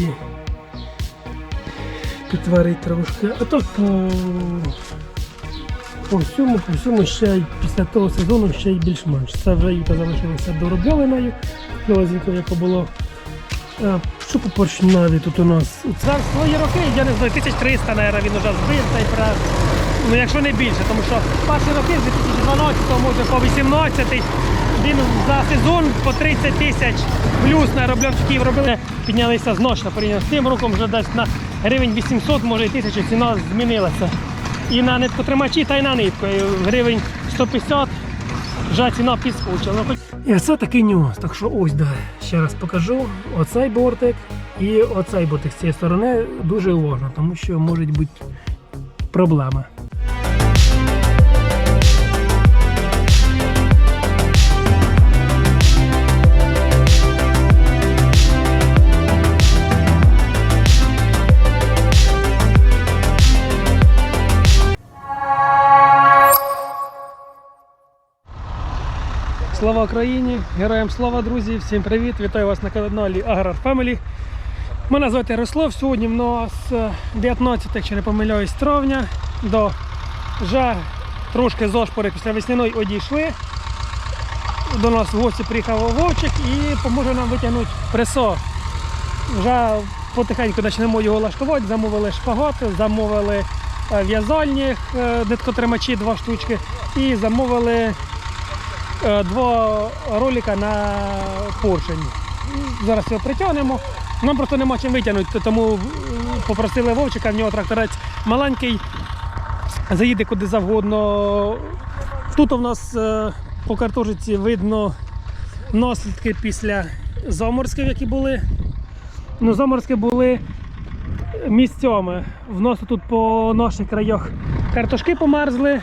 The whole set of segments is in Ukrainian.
і підварити трошки. А так по, по всьому, по всьому ще й після того сезону ще й більш-менш. Це вже юта залишилася доробленою, новозінькою, яка було. Що по поршнаві тут у нас? Це свої роки, я не знаю, 1300, наверное, він вже збив цей прав. Ну якщо не більше, тому що перші роки з 2012 може по 18 він за сезон по 30 тисяч плюс на роблявчиків робили. Піднялися зношно порівняно з тим роком, вже десь на гривень 800, може і 1000 ціна змінилася. І на ниткотримачі, та й на нитку. Гривень 150 вже ціна підскочила. Ну, І це такий нюанс. Так що ось да, ще раз покажу. Оцей бортик і оцей бортик з цієї сторони дуже уважно, тому що можуть бути проблеми. Слава Україні! Героям слава, друзі! Всім привіт! Вітаю вас на каналі Аграр Family. Мене звати Ярослав. Сьогодні в нас е, 19, якщо не помиляюсь, травня. До вже трошки зошпори після весняної одійшли. До нас в гості приїхав Вовчик і поможе нам витягнути пресо. Вже потихеньку почнемо його лаштувати. Замовили шпагати, замовили е, в'язальні е, ниткотримачі, два штучки, і замовили е, два ролика на поршень. Зараз його притягнемо. Нам просто нема чим витягнути, тому е, попросили Вовчика, в нього тракторець маленький, заїде куди завгодно. Тут у нас е, по картошиці видно наслідки після заморозків, які були. Ну, заморозки були місцями. В нас тут по наших краях картошки померзли.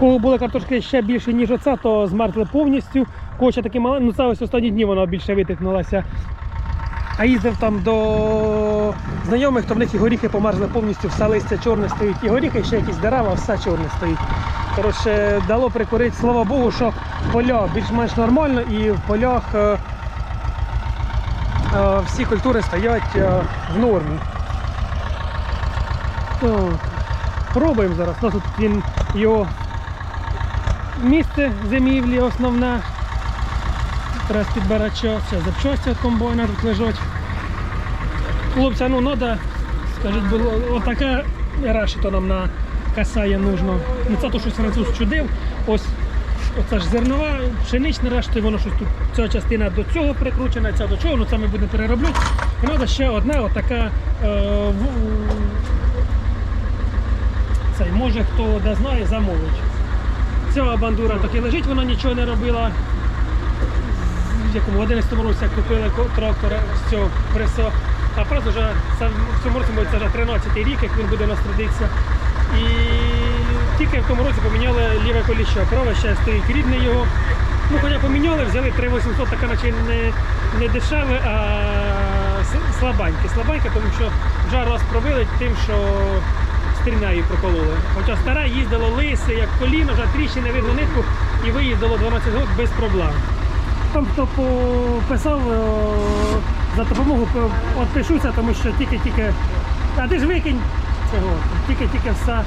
Кого були картошки ще більше, ніж оця, то змерзли повністю. Ще такі маленькі, ну це ось останні дні воно більше витикнулося. А їздив там до знайомих, то в них і горіхи померзли повністю, все листя чорне стоїть. І горіхи, ще якісь дерева, все чорне стоїть. Коротше, дало прикурити, слава Богу, що поля більш-менш нормально і в полях е, е, всі культури стоять е, в нормі. Так, пробуємо зараз. У тут він його місце зимівлі основне. Треба підбирати час. Зараз запчасті комбайна тут лежать. Хлопця, ну треба, скажіть, було отака решето нам на касає нужно. Ну це то щось француз чудив. Ось оце ж зернова, пшенична решта, воно щось тут ця частина до цього прикручена, ця до чого, ну це ми будемо переробляти. І треба ще одна отака е, в- цей, може хто де знає, замовить. Ця бандура так і лежить, вона нічого не робила. В якому 11 році купили трактор цього пресо. А просто вже в цьому році це вже 13 рік, як він буде у. І тільки в тому році поміняли ліве коліще. Праве ще стоїть рідне його. Ну, коня поміняли, взяли 3800, така наче не, не дешеве, а с- слабеньке. Слабеньке, тому що вже раз пробили тим, що стрінею прокололи. Хоча старе їздило лисе, як коліно, вже тріщини видно нитку і виїздило 12 років без проблем. Там хто пописав е, за допомогу, отпишуся, тому що тільки-тільки. А ти ж викинь цього, тільки-тільки все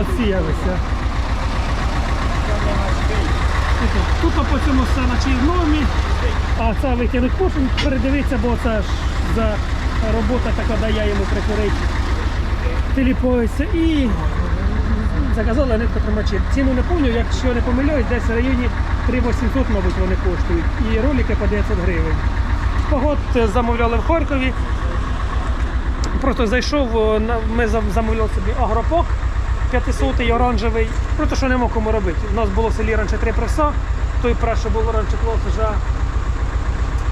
оціялося. Тут по цьому все наче в нормі, а це викинуть кошен, передивитися, бо це ж за робота така дає йому прикурити. Теліпується і заказали нитку тримачі. Ціну не пам'ятаю, якщо не помиляюсь, десь в районі 3800, мабуть, вони коштують. І ролики по 900 гривень. Погод замовляли в Харкові. Просто зайшов, ми замовляли собі агропок 500-й оранжевий. Просто що нема кому робити. У нас було в селі раніше три преса, той прес, що було раніше клас, вже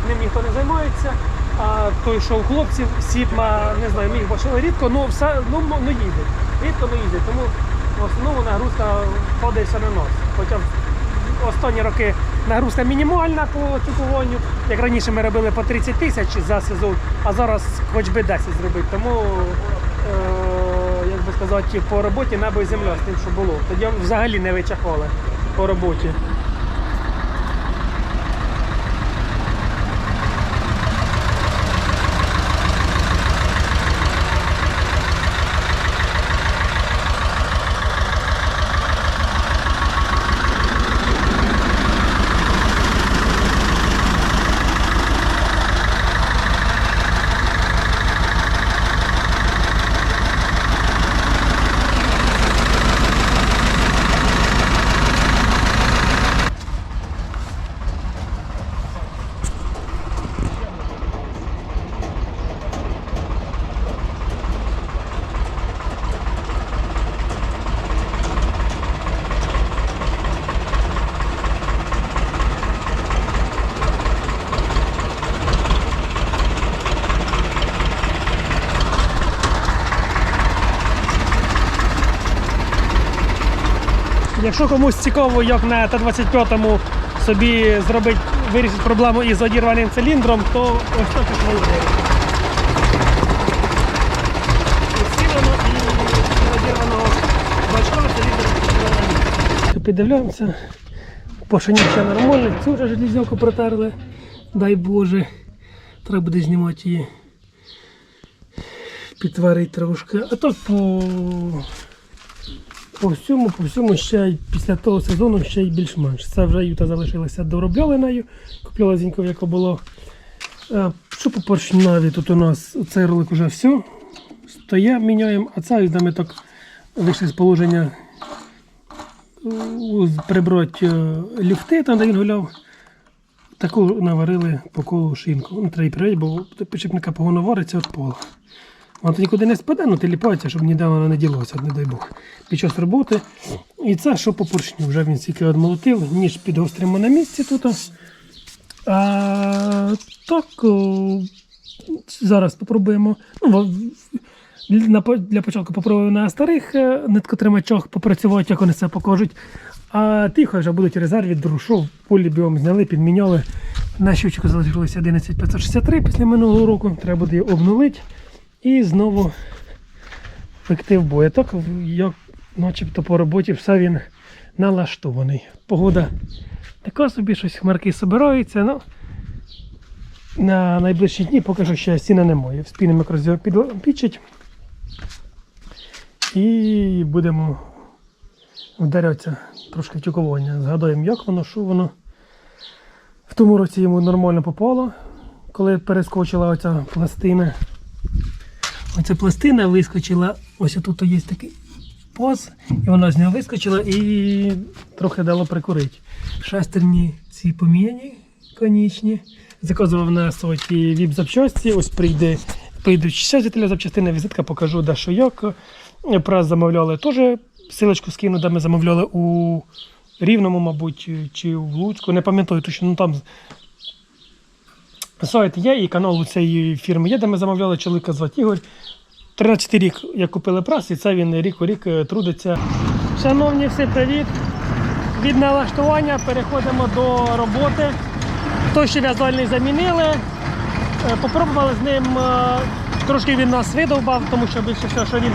ним ніхто не займається. А той, що у хлопців, сіпма, не знаю, міг бачили рідко, ну все ну, ну їздить. Рідко ну їздить. Тому в основному нагрузка падає на нас. Хоча останні роки нагрузка мінімальна по чекуванню. Як раніше ми робили по 30 тисяч за сезон, а зараз хоч би 10 зробити. Тому, е, як би сказати, по роботі небо і земля з тим, що було. Тоді взагалі не вичахали по роботі. Якщо комусь цікаво, як на Т-25 собі зробити, вирішити проблему із одірваним циліндром, то ось так і циліндр. Піддивляємося. Поршень ще нормальний. Цю вже железяку протерли. Дай Боже. Треба буде знімати її. Підварити трошки. А так по, по всьому, по всьому ще після того сезону ще й більш-менш. Це вже юта залишилася доробляли нею. Купляла зінько, яко було. Е, Що по поршневі? Тут у нас цей ролик вже все. Стоя, міняємо, а це ось ми так вийшли з положення прибрати е, люфти, там де він гуляв. Таку наварили по колу шинку. Ну, треба прийти, бо підшипника погано вариться від пола. Вона то нікуди не спаде, ну теліпається, щоб ніде вона не ділося, не дай Бог. Під час роботи. І це що по поршню. Вже він стільки відмолотив, ніж підгостримо на місці тут. А так о, зараз спробуємо. Ну, для початку попробую на старих е, ниткотримачах попрацювати, як вони це покажуть. А хай вже будуть резерві, друшов, полі біом зняли, підміняли. На щучку залишилося 11563 після минулого року. Треба буде її обнулити і знову пекти в бой. А Так, як начебто по роботі все він налаштований. Погода така собі, щось хмарки збираються. Ну, на найближчі дні поки що ще стіни немає. Якраз його підпічить. І будемо вдарятися трошки тюкування. Згадаємо, як воно, що воно. В тому році йому нормально попало, коли перескочила оця пластина. Оця пластина вискочила, ось тут є такий паз, і вона з нього вискочила і трохи дало прикурити. Шестерні ці поміняні, конічні. Заказував на сайті віп запчасті. Ось прийде, прийдуть ще запчастини, візитка покажу, де що як. Прас замовляли теж силочку скину, де ми замовляли у Рівному, мабуть, чи в Луцьку. Не пам'ятаю точно, ну там сайт є і канал у цієї фірми є, де ми замовляли чоловіка звати Ігор. 13 рік як купили прас, і це він рік у рік е, трудиться. Шановні, всі привіт! Від налаштування переходимо до роботи. Той, що в'язальний замінили. Е, Попробували з ним, е, трошки він нас видовбав, тому що більше все, що він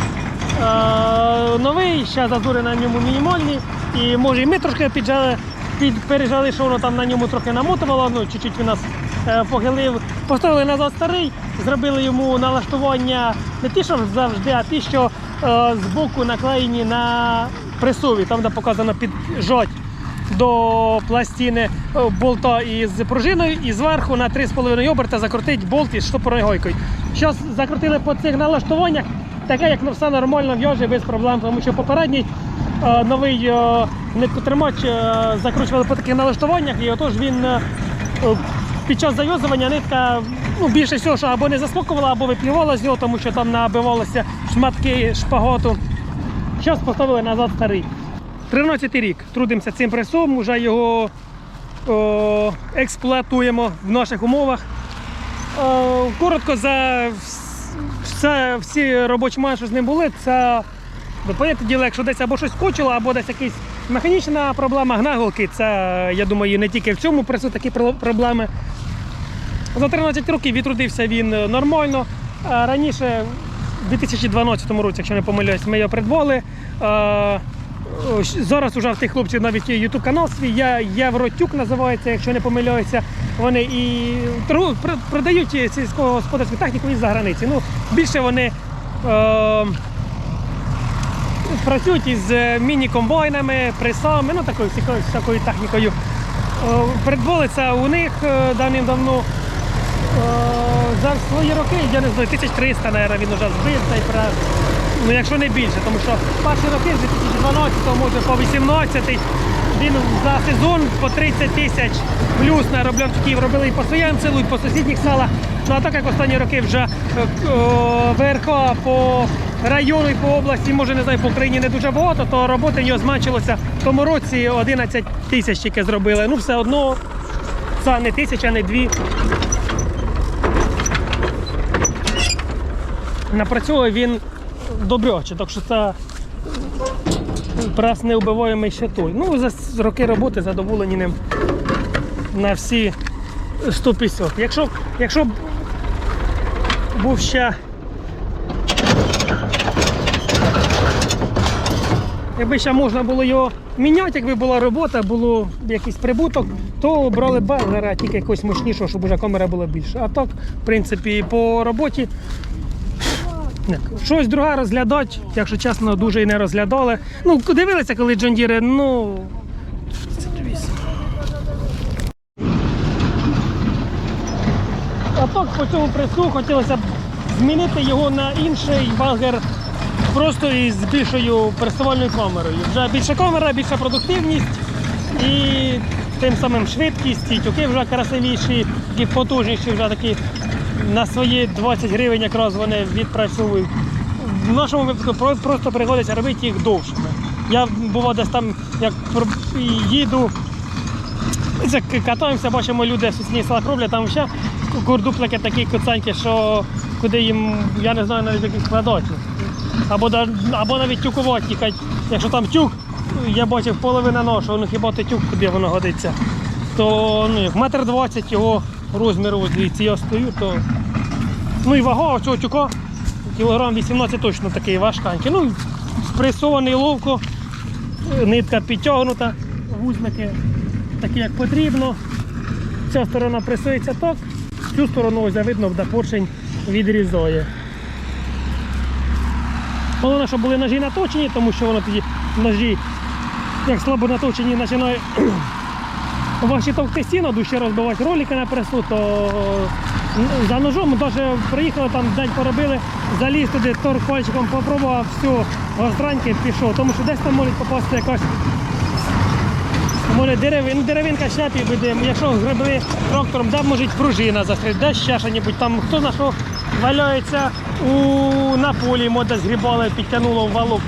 новий, ще зазори на ньому мінімальні. І може і ми трошки піджали, під, пережали, що воно там на ньому трохи намотувало, ну чуть-чуть він нас похилив. Поставили назад старий, зробили йому налаштування не ті, що завжди, а ті, що е, збоку наклеєні на пресові, там де показано піджать до пластини е, болта із пружиною і зверху на 3,5 оберта закрутить болт із штопорною гойкою. Зараз закрутили по цих налаштуваннях, таке як ну, все нормально в'яже без проблем, тому що попередній е, новий е, ниткотримач е, закручували по таких налаштуваннях, і отож він е, е, під час зав'язування нитка ну, більше всього, що або не заскокувала, або виплювала з нього, тому що там набивалося шматки шпагату. Зараз поставили назад старий. 13 рік трудимося цим пресом, вже його о, експлуатуємо в наших умовах. О, коротко за все, всі робочі що з ним були, це діло, якщо десь або щось скочило, або десь якась механічна проблема, гнаголки, це, я думаю, не тільки в цьому пресу такі проблеми. За 13 років відрудився він е, нормально. Раніше, в 2012 році, якщо не помиляюсь, ми його придбали. Е, Зараз уже в тих хлопців навіть є YouTube канал свій, я Євротюк називається, якщо не помиляюся. Вони і продають сільськогосподарську техніку із-за границі. Ну, більше вони е, працюють із е, міні-комбайнами, пресами, ну такою всякою, технікою. Е, у них е, давним-давно. За свої роки, я не знаю, 1300, мабуть, він вже збив цей прес. Ну, якщо не більше, тому що перші роки з 2012 може по 18 він за сезон по 30 тисяч плюс наробляв тюків, робили і по своєму селу, і по сусідніх селах. Ну а так як останні роки вже ВРК по району і по області, може не знаю, по Україні не дуже багато, то роботи в нього зменшилося. В тому році 11 тисяч тільки зробили. Ну все одно це не тисяча, не дві. Напрацьовує він добряче, так що це прес неубиваємий ще той. Ну, за роки роботи задоволені ним на всі 150. Якщо, якщо б був ще. Якби ще можна було його міняти, якби була робота, було якийсь прибуток, то брали Багнера тільки якогось мощнішого, щоб уже камера була більша. А так, в принципі, по роботі щось друге розглядати, якщо чесно, дуже і не розглядали. Ну, дивилися, коли Джон Діре, ну. А так по цьому пресу хотілося б змінити його на інший багер просто із більшою пресувальною камерою. Вже більша камера, більша продуктивність і тим самим швидкість, і тюки вже красивіші, і потужніші вже такі на свої 20 гривень якраз вони відпрацьовують. В нашому випадку просто приходиться робити їх довшими. Я бував десь там, як їду, катаємося, бачимо, люди в сусідніх селах роблять, там ще курдуплики такі куценькі, що куди їм, я не знаю навіть яких складати. Або, або навіть тюкувати тікать. Якщо там тюк, я бачив половина ношу, ну хіба ти тюк, куди воно годиться. То ну, як метр двадцять його розміру, дивіться, я стою, то. Ну і вага цього тюка кілограм 18 точно такий важканький. Ну, спресований ловко, нитка підтягнута, вузлики такі як потрібно. Ця сторона пресується так, цю сторону ось видно, де поршень відрізає. Головне, щоб були ножі наточені, тому що воно тоді ножі, як слабо наточені, починає ваші товкти стіну, дужче розбивати ролики на пресу, то за ножом навіть приїхали там день поробили, заліз туди, торг пальчиком попробував, все, гостраньки пішов, тому що десь там може попасти якась Може деревин, ну, деревинка ще піде, якщо гребли трактором, де може пружина застрять, де ще що там хто на що валяється у, на полі, може згрібали, підтягнуло в валок.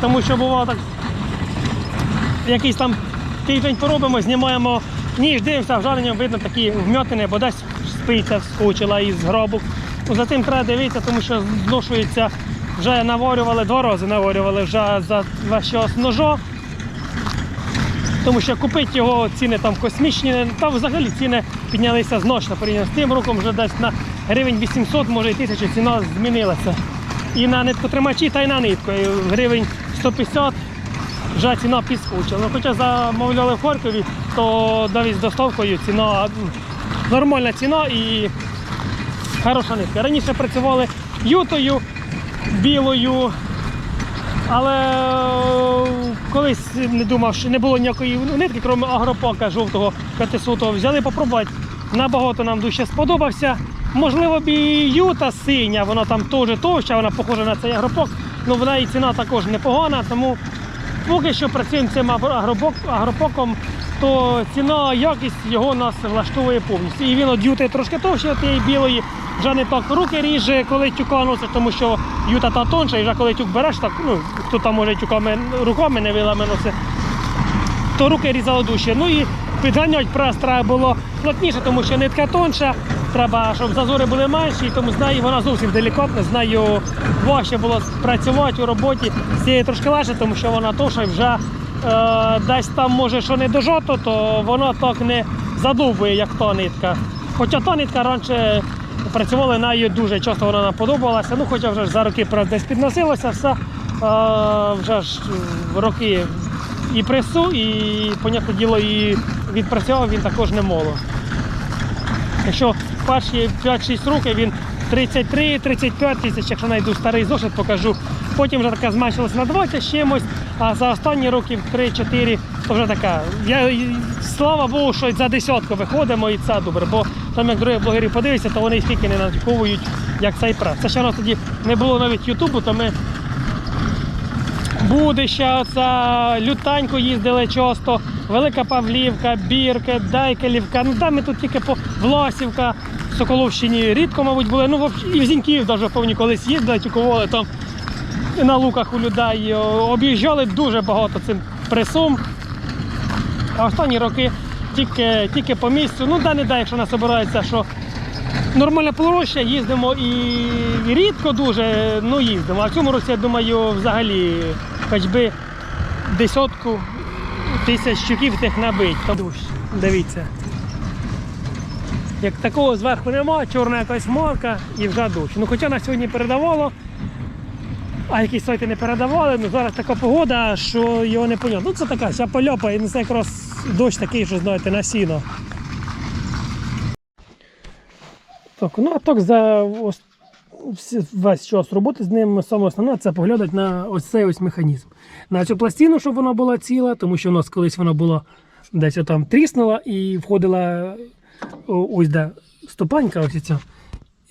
Тому що бувало так, якийсь там тиждень поробимо, знімаємо ніж, дивимося, вжаренням видно такі вмьотини, бо десь спиця вскочила із гробу. Ну, за цим треба дивитися, тому що зношується, вже наварювали, два рази наварювали вже за весь час ножа. Тому що купити його ціни там космічні, там взагалі ціни піднялися значно порівняно з тим роком, вже десь на гривень 800, може і 1000 ціна змінилася. І на ниткотримачі, та й на нитку. Гривень 150 вже ціна підскочила. Ну, хоча замовляли в Харкові, то навіть з доставкою ціна нормальна ціна і хороша нитка. Раніше працювали ютою, білою, але е, колись не думав, що не було ніякої нитки, крім агропака жовтого 500 взяли попробувати. Набагато нам дуже сподобався. Можливо, б і юта синя, вона там теж товща, вона похожа на цей агропок, але вона і ціна також непогана, тому поки що працюємо цим агропок, агропоком, то ціна, якість його нас влаштовує повністю. І він от юти трошки товще тієї білої, вже не так руки ріже, коли тюка носить, тому що юта та тонша, і вже коли тюк береш, так, ну, хто там може тюками руками не вилами носить, то руки різало дужче. Ну і підганяти прес треба було плотніше, тому що нитка тонша, треба, щоб зазори були менші, тому з нею вона зовсім делікатна, з нею важче було працювати у роботі. З цією трошки легше, тому що вона товша вже е, десь там може що не дожато, то воно так не задовбує, як та нитка. Хоча та нитка раніше працювали нею дуже часто вона нам подобалася. Ну, хоча вже за роки десь підносилося, все е, вже ж роки і пресу, і, понятне діло, і відпрацював він також немало. Якщо перші 5-6 років він 33-35 тисяч, якщо знайду старий зошит, покажу. Потім вже така зменшилася на 20 з чимось, а за останні років 3-4 то вже така. Я, слава Богу, що за десятку виходимо і це добре, бо там як другі блогери подивляться, то вони скільки не надіковують, як цей прес. Це ще нас тоді не було навіть Ютубу, то ми Будища, оця Лютаньку їздили часто, Велика Павлівка, Бірка, Дайкалівка. Ну там ми тут тільки по Власівка, в Соколовщині рідко, мабуть, були. Ну, і в Зіньків навіть повні колись їздили, тюкували там на луках у людей. Об'їжджали дуже багато цим пресом. А останні роки тільки, тільки по місцю. Ну, да не дай, якщо нас обирається, що нормальна площа, їздимо і рідко дуже, ну їздимо. А в цьому році, я думаю, взагалі хоч би десятку тисяч щуків тих набить. Дивіться. Як такого зверху нема, чорна якась морка і вже дощ. Ну хоча на сьогодні передавало, а якісь сайти не передавали, ну зараз така погода, що його не понятно. Ну це така, вся польопа, і знаю, якраз дощ такий, що знаєте, на сіно. Так, ну а так за весь час роботи з ним саме основне це поглядати на ось цей ось механізм. На цю пластину, щоб вона була ціла, тому що в нас колись вона була десь там тріснула і входила ось де ступанька, ось ця.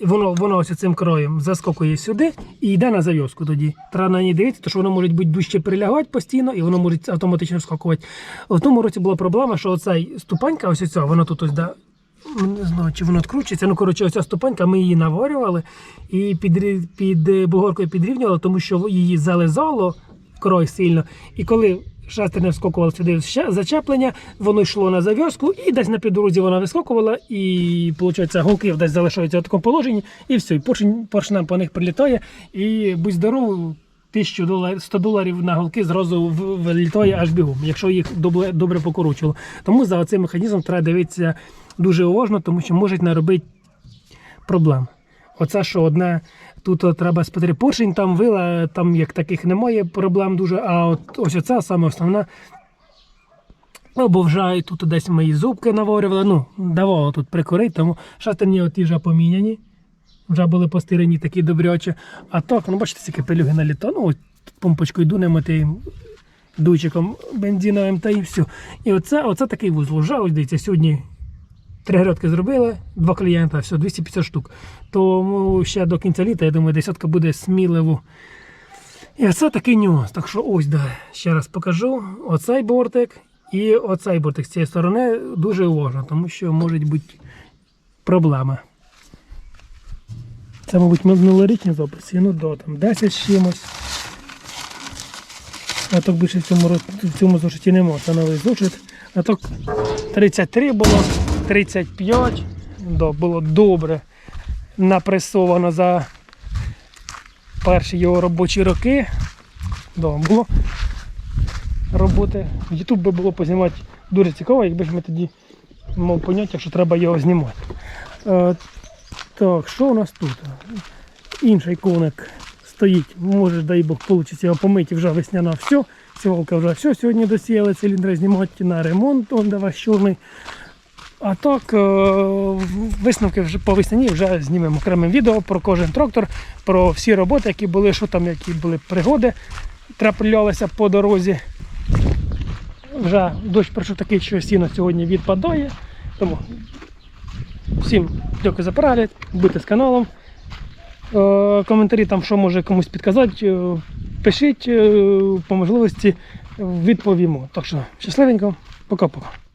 Воно, воно ось цим краєм заскокує сюди і йде на зав'язку тоді. Треба на ній дивитися, тому що воно може бути дужче прилягати постійно і воно може автоматично вскакувати. В тому році була проблема, що оцей ступанька, ось ця, воно тут ось де не знаю, чи воно відкручується. Ну, коротше, оця ступенька, ми її наварювали і під, під е, бугоркою підрівнювали, тому що її зализало крой сильно. І коли шестерня вскокувала сюди зачеплення, воно йшло на зав'язку, і десь на підрозі вона вискокувала, і виходить, голки десь залишаються в такому положенні, і все, і поршень, поршнем по них прилітає, і будь здоровий. 1000 доларів, 100 доларів на голки зразу вилітає аж бігом, якщо їх добре, добре покорочило. Тому за цим механізмом треба дивитися дуже уважно, тому що можуть наробити проблем. Оце що одне, тут треба спитати поршень, там вила, там як таких немає проблем дуже, а от ось оце саме основне. Або вже тут десь мої зубки наварювали, ну, давало тут прикурити, тому шестерні оті вже поміняні. Вже були постирені такі добрячі. А так, ну бачите, ці капелюги на літо. Ну, от помпочкою дунемо тим дуйчиком бензиновим та і все. І оце, оце такий вузол. Вже ось дивіться, сьогодні три грядки зробили, два клієнта, все, 250 штук. Тому ще до кінця літа, я думаю, десятка буде сміливо. І оце такий нюанс. Так що ось, да, ще раз покажу. Оцей бортик і оцей бортик з цієї сторони дуже уважно, тому що можуть бути проблеми. Це, мабуть, минулорічні записи. Ну да, там 10 з чимось. А так більше в цьому, в цьому зошиті нема. Це новий зошит. А так 33 було, 35. Да, було добре напресовано за перші його робочі роки. Було роботи. Ютуб би було познімати дуже цікаво, якби ж ми тоді мав поняття, що треба його знімати. Е, так, що у нас тут? Інший коник стоїть. Може, дай Бог, вийде його помити вже весняна все. Сівалка вже все. Сьогодні досіяли циліндри знімати на ремонт, он де ваш чорний. А так, е, висновки вже по весняні вже знімемо окремим відео про кожен трактор, про всі роботи, які були, що там, які були пригоди, траплялися по дорозі. Вже дощ пройшов такий, що сіно сьогодні відпадає. Тому всім дякую за перегляд, будьте з каналом. Е, Коментарі там, що може комусь підказати, е, пишіть по можливості відповімо. Так що щасливенько, пока-пока.